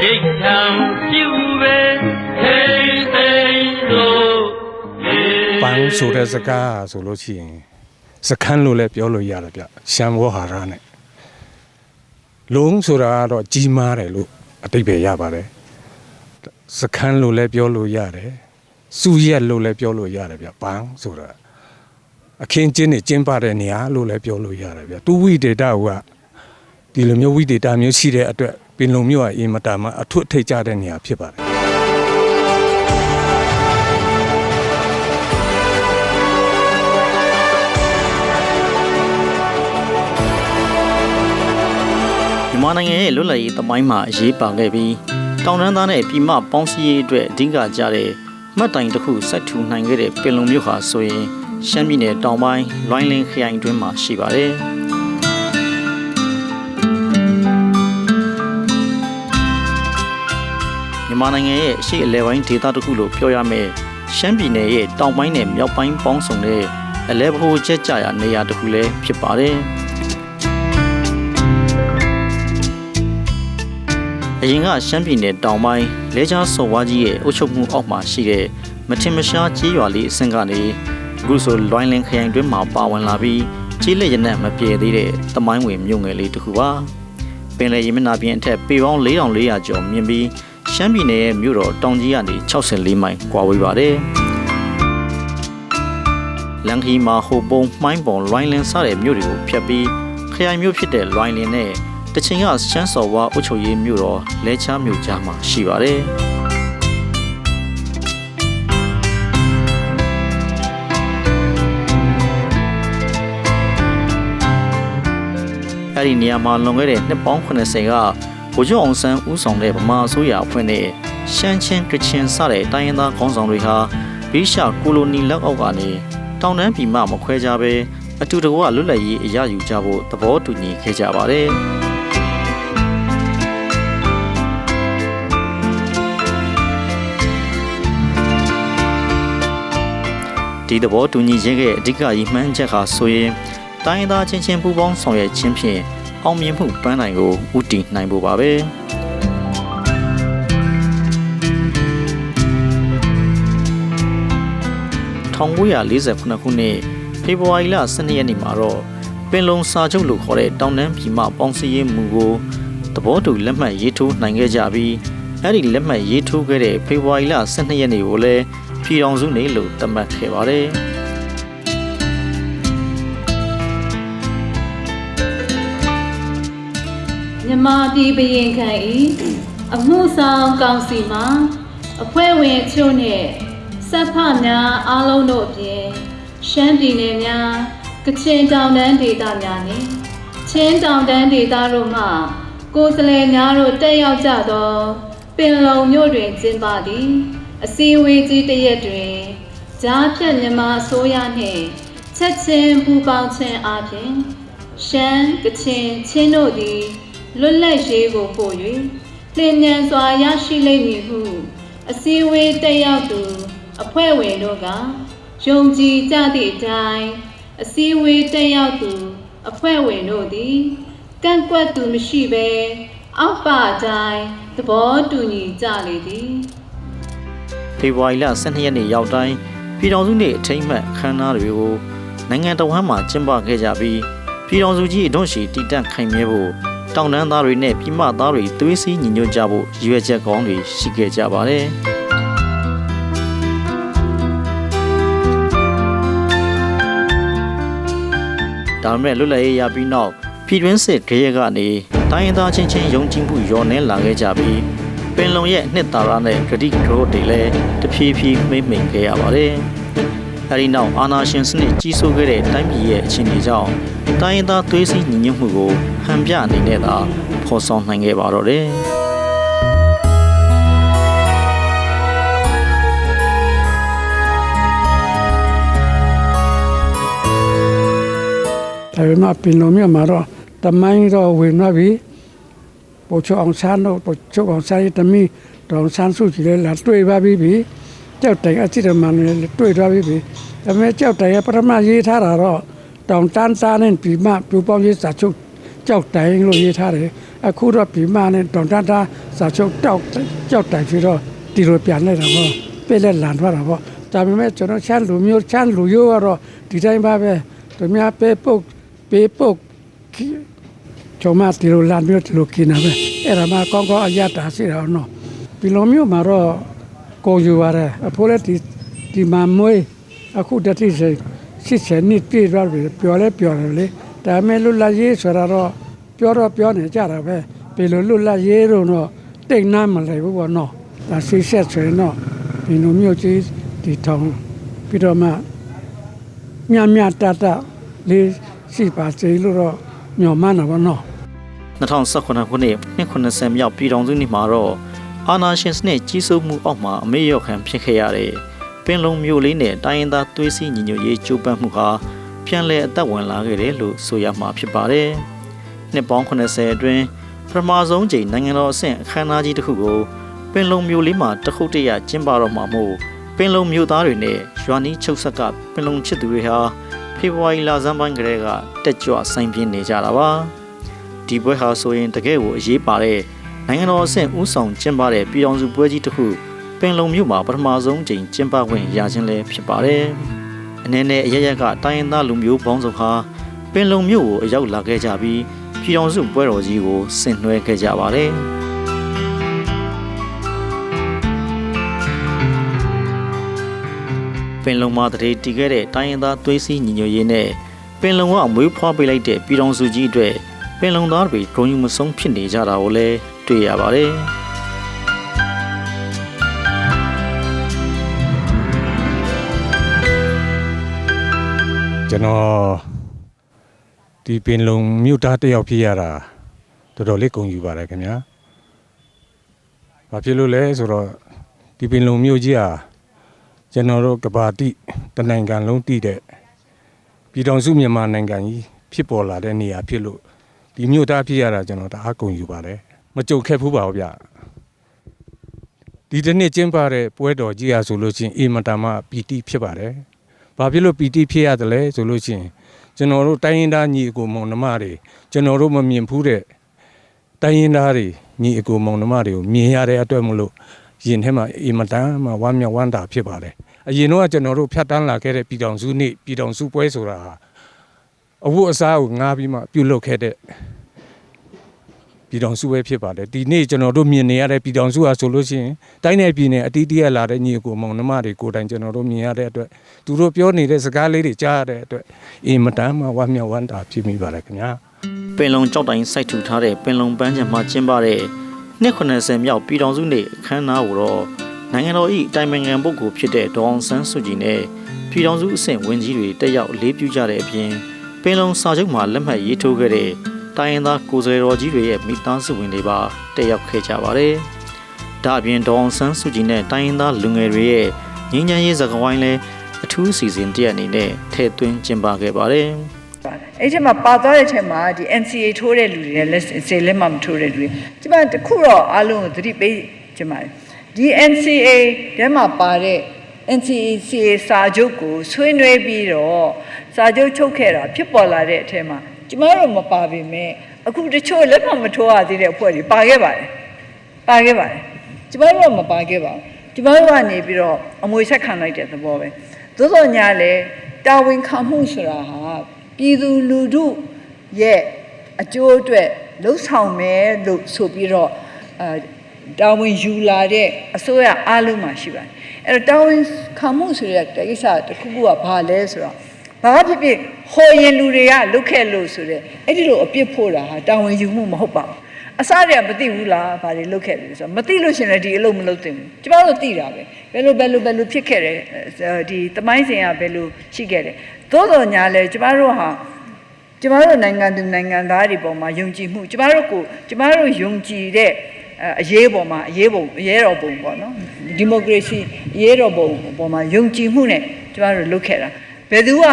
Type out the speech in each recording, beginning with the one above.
အတိတ်ထံပြုပဲထိတ်သိမ်းလို့ပန်းဆိုတဲ့စကားဆိုလို့ရှိရင်စခန်းလို့လည်းပြောလို့ရတယ်ဗျရှမ်းဝဟာရနဲ့လုံးဆိုတာကတော့ကြီးမားတယ်လို့အတိတ်ပဲရပါတယ်စခန်းလို့လည်းပြောလို့ရတယ်စူရက်လို့လည်းပြောလို့ရတယ်ဗျပန်းဆိုတာအခင်းကျင်းနေကျင်းပတဲ့နေရာလို့လည်းပြောလို့ရတယ်ဗျသူဝိဒေတာကဒီလိုမျိုးဝိဒေတာမျိုးရှိတဲ့အတွက် ပင်လုံမျိုးကအင်မတာမအထွတ်ထိပ်ကြတဲ့နေရာဖြစ်ပါတယ်မြန်မာနိုင်ငံရဲ့လွတ်လပ်ရေးသမိုင်းမှာအရေးပါခဲ့ပြီးတောင်တန်းသားနဲ့ပြည်မပေါင်းစည်းရေးအတွက်အဓိကကြတဲ့မှတ်တိုင်တစ်ခုစိုက်ထူနိုင်ခဲ့တဲ့ပင်လုံမြို့ဟာဆိုရင်ရှမ်းပြည်နယ်တောင်ပိုင်းလွိုင်းလင်းခရိုင်အတွင်းမှာရှိပါတယ် မြန်မာနိုင်ငံရဲ့အရှိအလဲပိုင်းဒေသတစ်ခုလို့ပြောရမယ်ရှမ်းပြည်နယ်ရဲ့တောင်ပိုင်းနဲ့မြောက်ပိုင်းပေါင်းစုံတဲ့အလဲဘိုးချက်ကြရာနေရာတစ်ခုလည်းဖြစ်ပါတယ်အရင်ကရှမ်းပြည်နယ်တောင်ပိုင်းလဲချားစော်ဝါးကြီးရဲ့အုပ်ချုပ်မှုအောက်မှာရှိတဲ့မထင်မရှားကြီးရွာလေးအဆင့်ကနေအခုဆိုလွိုင်းလင်းခရိုင်တွင်းမှာပါဝင်လာပြီးကြီးလက်ရနက်မပြေသေးတဲ့တမိုင်းဝင်မြို့ငယ်လေးတစ်ခုပါပင်လယ်ရေမျက်နှာပြင်အထက်ပေပေါင်း4400ကျော်မြင့်ပြီး ရှမ်းပြည်နယ်ရဲ့မြို့တော်တောင်ကြီးကနေ64မိုင်ကွာဝေးပါတယ်လန်ခီမာဟိုပုံမှိုင်းပုံလွိုင်းလင်းစတဲ့မြို့တွေကိုဖျက်ပြီးခရိုင်မြို့ဖြစ်တဲ့လွိုင်းလင်းနဲ့တချင်ကရှမ်းစော်ဝါအုပ်ချုပ်ရေးမြို့တော်လဲချားမြို့ကြားမှာရှိပါတယ်။အဲ့ဒီနေရာမှာလွန်ခဲ့တဲ့နှစ်ပေါင်း80က ဗိုလ်ချုပ်အောင်ဆန်းဦးဆောင်တဲ့ဗမာအစိုးရအဖွဲ့နဲ့ရှမ်းချင်းကချင်စတဲ့တိုင်းရင်းသားခေါင်းဆောင်တွေဟာဗီရှာကိုလိုနီလက်အောက်ကနေတောင်တန်းပြည်မှမခွဲကြဘဲအတူတကွလွတ်လပ်ရေးအရယူကြဖို့သဘောတူညီခဲ့ကြပါတယ်။ဒီသဘောတူညီခြင်းရဲ့အဓိကရည်မှန်းချက်ဟာဆိုရင်တိုင်းရင်းသားချင်းချင်းပူးပေါင်းဆောင်ရွက်ခြင်းဖြင့် အောင်မြင်မှုပန်းနိုင်ကိုဥတည်နိုင်ဖို့ပါပဲ1948ခုနှစ်ဖေဖော်ဝါရီလ12ရက်နေ့မှာတော့ပင်လုံစာချုပ်လို့ခေါ်တဲ့တောင်တန်းပြည်မပေါင်းစည်းရေးမူကိုသဘောတူလက်မှတ်ရေးထိုးနိုင်ခဲ့ကြပြီးအဲ့ဒီလက်မှတ်ရေးထိုးခဲ့တဲ့ဖေဖော်ဝါရီလ12ရက်နေ့ကိုလည်းပြည်တော်စုနေ့လို့သတ်မှတ်ခဲ့ပါတယ်။ မြမပြည်ဘရင်ခံဤအမှုဆောင်ကောင်စီမှာအဖွဲ့ဝင်အချို့နှင့်ဆက်ဖများအားလုံးတို့အပြင်ရှမ်းပြည်နယ်များကချင်တောင်တန်းဒေသများနှင့်ချင်းတောင်တန်းဒေသတို့မှကိုယ်စားလှယ်များတို့တက်ရောက်ကြသောပင်လုံမြို့တွင်ကျင်းပသည့်အစည်းအဝေးကြီးတစ်ရက်တွင်ကြားဖြတ်မြန်မာအစိုးရနှင့်ချက်ချင်းပူးပေါင်းခြင်းအပြင်ရှမ်းကချင်ချင်းတို့သည် လွတ်လပ်ရေးကိုပို့၍လင်းမြန်စွာရရှိလိမ့်မည်ဟုအစည်းအဝေးတက်ရောက်သူ အဖွဲ့ဝင်တို့ကယုံကြည်ကြသည့်အတိုင်းအစည်းအဝေးတက်ရောက်သူ အဖွဲ့ဝင်တို့သည်ကန့်ကွက်သူမရှိဘဲအောက်ပါတိုင်းသဘောတူညီကြလေသည်ဖေဖော်ဝါရီလ12ရက်နေ့ရောက်တိုင်းပြည်တော်စုနေ့အထိမ်းအမှတ်အခမ်းအနားတွေကိုနိုင်ငံတော်ဝန်မှကျင်းပခဲ့ကြပြီးပြည်တော်စုကြီးအထွန်းရှိတည်တံ့ခိုင်မြဲဖို့ တောင်တန်းသားတွေနဲ့ပြည်မသားတွေသွေးစည်းညီညွတ်ကြဖို့ရည်ရွယ်ချက်ကောင်းတွေရှိခဲ့ကြပါတယ်။ဒါပေမဲ့လွတ်လပ်ရေးရပြီးနောက်ပြည်တွင်းစစ်ခရဲကနေတိုင်းရင်းသားချင်းချင်းယုံကြည်မှုရောနှဲလာခဲ့ကြပြီးပင်လုံရဲ့အနှစ်သာရနဲ့ဂတိကရိုတွေလည်းတဖြည်းဖြည်းမှိမ့်မှိန်ခဲ့ရပါတယ်။ အဲဒီနောက်အာနာရှင်စနစ်ကြီးစိုးခဲ့တဲ့တိုင်းပြည်ရဲ့အခြေအနေကြောင့်တိုင်းရင်းသားသွေးစည်းညီညွတ်မှုကိုဟန်ပြအနေနဲ့သာဖော်ဆောင်နိုင်ခဲ့ပါတော့တယ်။ဒါပေမဲ့ပင်လုံမြတ်မှာတော့တမိုင်းတော့ဝင်သွားပြီပိုချိုအောင်ဆန်းတို့ပိုချိုအောင်ဆန်းရဲ့တမီတောင်ဆန်းစုကြည်လည်းလာတွေ့ပါပြီပြီ ကြောက်တိုင်အချစ်တမန်လည်းတွေ့သွားပြီပြီဒါပေမဲ့ကြောက်တိုင်ကပထမရေးထားတာတော့တောင်တန်းစားနဲ့ပြီးမှပြူပေါင်းရေးစာချုပ်ကြောက်တိုင်လို့ရေးထားတယ်အခုတော့ပြီးမှနဲ့တောင်တန်းသားစာချုပ်တောက်ကြောက်တိုင်ပြီးတော့ဒီလိုပြန်လိုက်တာပေါ့ပြည့်လက်လန်သွားတာပေါ့ဒါပေမဲ့ကျွန်တော်ချမ်းလူမျိုးချမ်းလူရိုးကတော့ဒီတိုင်းပါပဲသူများပေးပုတ်ပေးပုတ်ကျော်မတီလိုလာမျိုးတီလိုกินတာပဲအဲ့ဒါမှကောင်းကောင်းအရတာရှိတာနော်ဒီလိုမျိုးမှာတော့ ကိုယူရတယ်အဖိုးလည်းဒီဒီမှာမွေးအခုတတိစေစစ်စနစ်ပြည့်သွားပြီပြောလဲပြောတယ်လေဒါပေမဲ့လွတ်လပ်ရေးဆိုတာတော့ပြောတော့ပြောနေကြတာပဲဘယ်လိုလွတ်လပ်ရေးတော့တော့တိတ်နားမလဲဘူးပေါ့နော်ဒါဆိတ်ဆက်ဆိုရင်တော့ဒီလိုမျိုးကြီးဒီထောင်ပြီးတော့မှမြမြတတလေးရှိပါစေလို့တော့ညော်မှန်းတာပေါ့နော်2018ခုနှစ်နှစ်90မြောက်ပြည်ထောင်စုနှစ်မှာတော့ အာနာရှင်စနစ်ကြီးစိုးမှုအောက်မှာအမေရော့ခံဖြစ်ခဲ့ရတဲ့ပင်လုံမျိုးလေးနဲ့တိုင်းရင်းသားသွေးစည်းညီညွတ်ရေးကြိုးပမ်းမှုဟာပြန်လည်အသက်ဝင်လာခဲ့တယ်လို့ဆိုရမှာဖြစ်ပါတယ်။နှစ်ပေါင်း80အတွင်းပထမဆုံးကြိမ်နိုင်ငံတော်အဆင့်အခမ်းအနားကြီးတစ်ခုကိုပင်လုံမျိုးလေးမှာတခုတည်းရကျင်းပတော့မှာမို့ပင်လုံမျိုးသားတွေနဲ့ရွာနီးချုပ်ဆက်ကပင်လုံချစ်သူတွေဟာဖေဖော်ဝါရီလဆန်းပိုင်းကတည်းကတက်ကြွဆိုင်ပြင်းနေကြတာပါ။ဒီပွဲဟာဆိုရင်တကယ်ကိုအရေးပါတဲ့ နိုင်ငံတော်အဆင့်ဦးဆောင်ကျင်းပတဲ့ပြည်အောင်စုပွဲကြီးတစ်ခုပင်လုံမြို့မှာပထမဆုံးချိန်ကျင်းပခွင့်ရခြင်းလည်းဖြစ်ပါတယ်။အနေနဲ့အရရက်ကတိုင်းရင်းသားလူမျိုးပေါင်းစုံဟာပင်လုံမြို့ကိုအရောက်လာခဲ့ကြပြီးပြည်အောင်စုပွဲတော်ကြီးကိုဆင်နွှဲခဲ့ကြပါတယ်။ပင်လုံမှာတရေတီခဲ့တဲ့တိုင်းရင်းသားသွေးစည်းညီညွတ်ရေးနဲ့ပင်လုံကအမွေးဖွားပေးလိုက်တဲ့ပြည်တော်စုကြီးအတွက်ပင်လုံသားတွေဂုံယူမဆုံးဖြစ်နေကြတာကိုလည်း တွေ့ရပါတယ်။ကျွန်တော်ဒီပင်လုံမြို့သားတစ်ယောက်ဖြစ်ရတာတော်တော်လေးဂုဏ်ယူပါတယ်ခင်ဗျာ။ဘာဖြစ်လို့လဲဆိုတော့ဒီပင်လုံမြို့ကြီးဟာကျွန်တော်တို့ကဘာတိတနိုင်ငံလုံးတည်တဲ့ပြည်တော်စုမြန်မာနိုင်ငံကြီးဖြစ်ပေါ်လာတဲ့နေရာဖြစ်လို့ဒီမြို့သားဖြစ်ရတာကျွန်တော်တအားဂုဏ်ယူပါတယ်။ မကြုံခက်ဘူးပါဘူးဗျ။ဒီတစ်နှစ်ကျင်းပတဲ့ပွဲတော်ကြီးဟာဆိုလို့ချင်းအေမတမပီတိဖြစ်ပါတယ်။ဘာဖြစ်လို့ပီတိဖြစ်ရတယ်လဲဆိုလို့ရှိရင်ကျွန်တော်တို့တိုင်းရင်းသားညီအကိုမောင်နှမတွေကျွန်တော်တို့မမြင်ဘူးတဲ့တိုင်းရင်းသားတွေညီအကိုမောင်နှမတွေကိုမြင်ရတဲ့အတွက်မလို့ရင်ထဲမှာအင်မတန်မှဝမ်းမြောက်ဝမ်းသာဖြစ်ပါတယ်အရင်တော့ကျွန်တော်တို့ဖြတ်တန်းလာခဲ့တဲ့ပြည်တော်စုနေ့ပြည်တော်စုပွဲဆိုတာဟာအဝတ်အစားကိုငားပြီးမှပြုလုပ်ခဲ့တဲ့ ပြည်တော်စုပဲဖြစ်ပါတယ်ဒီနေ့ကျွန်တော်တို့မြင်နေရတဲ့ပြည်တော်စုဟာဆိုလို့ရှိရင်တိုင်းနယ်ပြည်နယ်အတီးတီးရလာတဲ့ညီအကိုမောင်နှမတွေကိုယ်တိုင်ကျွန်တော်တို့မြင်ရတဲ့အတွက်သူတို့ပြောနေတဲ့စကားလေးတွေကြားရတဲ့အတွက်အင်မတန်မှဝမ်းမြောက်ဝမ်းသာဖြစ်မိပါတယ်ခင်ဗျာပင်လုံကြောက်တိုင်စိုက်ထူထားတဲ့ပင်လုံပန်းချံမှာကျင်းပတဲ့နှစ်90မြောက်ပြည်တော်စုနေ့အခမ်းအနားကိုတော့နိုင်ငံတော်၏အတိုင်ပင်ခံပုဂ္ဂိုလ်ဖြစ်တဲ့ဒေါအောင်ဆန်းစုကြည်နဲ့ပြည်တော်စုအဆင့်ဝန်ကြီးတွေတက်ရောက်အလေးပြုကြတဲ့အပြင်ပင်လုံစာချုပ်မှာလက်မှတ်ရေးထိုးခဲ့တဲ့ တိုင်းရင်းသားကိုယ်စားလှယ်တော်ကြီးတွေရဲ့မိသားစုဝင်တွေပါတက်ရောက်ခဲ့ကြပါတယ်။ဒါအပြင်ဒေါအောင်ဆန်းစုကြည်နဲ့တိုင်းရင်းသားလူငယ်တွေရဲ့ငြိမ်းချမ်းရေးစကားဝိုင်းလည်းအထူးအစီအစဉ်တရက်အနေနဲ့ထည့်သွင်းကျင်းပခဲ့ပါတယ်။အဲ့ဒီမှာပါသွားတဲ့ထဲမှာဒီ NCA ထိုးတဲ့လူတွေနဲ့လက်စေလက်မှမထိုးတဲ့လူတွေဒီမှာတခုတော့အားလုံးကိုသတိပေးချင်ပါတယ်ဒီ NCA ထဲမှာပါတဲ့ NCA စာချုပ်ကိုဆွေးနွေးပြီးတော့စာချုပ်ချုပ်ခဲ့တာဖြစ်ပေါ်လာတဲ့အထဲမှာ ကျမတို့မပါပေမဲ့အခုတချို့လက်မှမထိုးရသေးတဲ့အဖွဲ့တွေပါခဲ့ပါတယ်ပါခဲ့ပါတယ်ကျမတို့ကမပါခဲ့ပါဘူးကျမတို့ကနေပြီးတော့အမွေဆက်ခံလိုက်တဲ့သဘောပဲသို့တော်ညာလဲတာဝန်ခံမှုဆိုတာဟာပြည်သူလူထုရဲ့အကျိုးအတွက်လှုပ်ဆောင်မယ်လို့ဆိုပြီးတော့အဲတာဝန်ယူလာတဲ့အစိုးရအားလုံးမှာရှိပါတယ်အဲ့တော့တာဝန်ခံမှုဆိုတဲ့ကိစ္စတစ်ခုခုကဘာလဲဆိုတော့ ဘာဖြစ်ဖြစ်ဟောရင်လူတွေကလုတ်ခဲ့လို့ဆိုတဲ့အဲ့ဒီလိုအပြစ်ဖို့တာဟာတာဝန်ယူမှုမဟုတ်ပါဘူးအစားတွေကမသိဘူးလားဘာတွေလုတ်ခဲ့တယ်ဆိုတော့မသိလို့ရှရင်လည်းဒီအလုပ်မလုပ်သင့်ဘူးကျမတို့သိတာပဲဘယ်လိုဘယ်လိုဘယ်လိုဖြစ်ခဲ့တယ်ဒီတမိုင်းစဉ်ကဘယ်လိုရှိခဲ့တယ်သို့တော်ညာလဲကျမတို့ဟာကျမတို့နိုင်ငံသူနိုင်ငံသားတွေပေါ်မှာယုံကြည်မှုကျမတို့ကိုကျမတို့ယုံကြည်တဲ့အရေးပေါ်မှာအရေးပုံအရေးတော်ပုံပေါ့နော်ဒီမိုကရေစီအရေးတော်ပုံပေါ်မှာယုံကြည်မှုနဲ့ကျမတို့လုပ်ခဲ့တာ ဘယ်သူက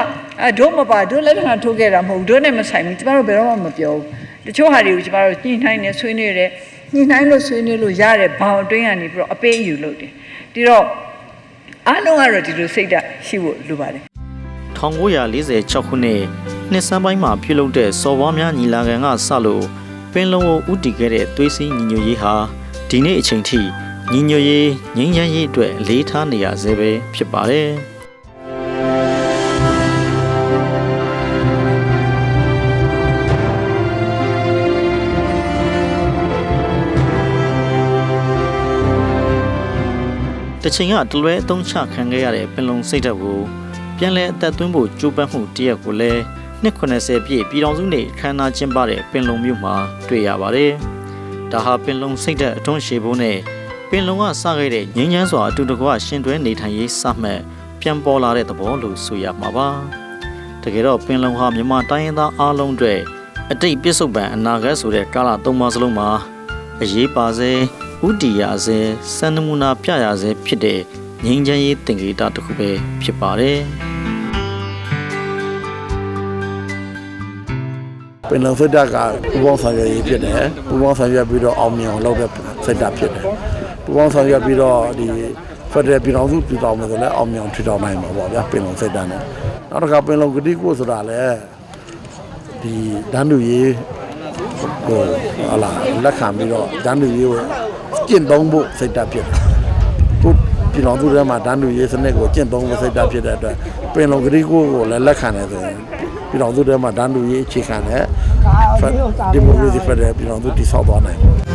အဒုမပါဒုလက်ထံထိုးခဲ့တာမဟုတ်ဒုနဲ့မဆိုင်ဘူးကျမတို့ဘယ်တော့မှမပြောဘူးတချို့ဟာတွေကိုကျမတို့ညှိနှိုင်းနေဆွေးနွေးတယ်ညှိနှိုင်းလို့ဆွေးနွေးလို့ရတဲ့ဘောင်အတွင်းကနေပြီးတော့အပေးအယူလုပ်တယ်ဒီတော့အားလုံးကတော့ဒီလိုစိတ်ဓာတ်ရှိဖို့လိုပါတယ်1946ခုနှစ်နှစ်စမ်းပိုင်းမှာပြုလုပ်တဲ့စော်ဘွားများညီလာခံကစလို့ပင်လုံကိုဥတီခဲ့တဲ့သွေးစည်းညီညွတ်ရေးဟာဒီနေ့အချိန်ထိညီညွတ်ရေးငြိမ်းချမ်းရေးအတွက်အလေးထားနေရဆဲပဲဖြစ်ပါတယ်။ တချိန်ကတလွဲအသုံးချခံခဲ့ရတဲ့ပင်လုံစိတ်ဓာတ်ကိုပြန်လည်အသက်သွင်းဖို့ကြိုးပမ်းမှုတရက်ကိုလည်းနှစ်80ပြည့်ပြည်တော်စုနေ့ခမ်းနားကျင်းပတဲ့ပင်လုံမြို့မှာတွေ့ရပါတယ်။ဒါဟာပင်လုံစိတ်ဓာတ်အတွန်းရှည်ဖို့နဲ့ပင်လုံကစခဲ့တဲ့ငြိမ်းချမ်းစွာအတူတကွရှင်တွဲနေထိုင်ရေးစမှတ်ပြန်ပေါ်လာတဲ့သဘောလို့ဆိုရမှာပါ။တကယ်တော့ပင်လုံဟာမြန်မာတိုင်းရင်းသားအားလုံးအတွက်အတိတ်ပြစ္ဆုတ်ပံအနာဂတ်ဆိုတဲ့ကာလသုံးပါးစလုံးမှာအရေးပါစေ ဥတီရစေစံနမူနာပြရစေဖြစ်တဲ့ငြိမ်းချမ်းရေးသင်္ကေတတစ်ခုပဲဖြစ်ပါတယ်ပင်လုံစိတ်ဓာတ်ကပူပေါင်းဆောင်ရွက်ရေးဖြစ်တယ်ပူပေါင်းဆောင်ရွက်ပြီးတော့အောင်မြင်အောင်လုပ်တဲ့စိတ်ဓာတ်ဖြစ်တယ်ပူပေါင်းဆောင်ရွက်ပြီးတော့ဒီဖက်ဒရယ်ပြည်ထောင်စုပြည်ထောင်မယ်ဆိုလည်းအောင်မြင်အောင်ထူထောင်နိုင်မှာပေါ့ဗျာပင်လုံစိတ်ဓာတ်နဲ့နောက်တစ်ခါပင်လုံဂတိကိုဆိုတာလည်းဒီဒန်းတူရေးဟိုဟလာလက်ခံပြီးတော့ဒန်းတူရေးကို ကျင့်သုံးဖို့စိတ်ဓာတ်ဖြစ်တယ်ခုပြည်တော်သူထဲမှာဒန်းတူရေးစနစ်ကိုကျင့်သုံးဖို့စိတ်ဓာတ်ဖြစ်တဲ့အတွက်ပင်လုံဂတိကိုကိုလည်းလက်ခံတယ်ဆိုရင်ပြည်တော်စုထဲမှာဒန်းတူရေးအခြေခံတဲ့ဒီမိုကရေစီဖက်ဒရယ်ပြည်တော်စုတည်ဆောက်သွားနိုင်တယ်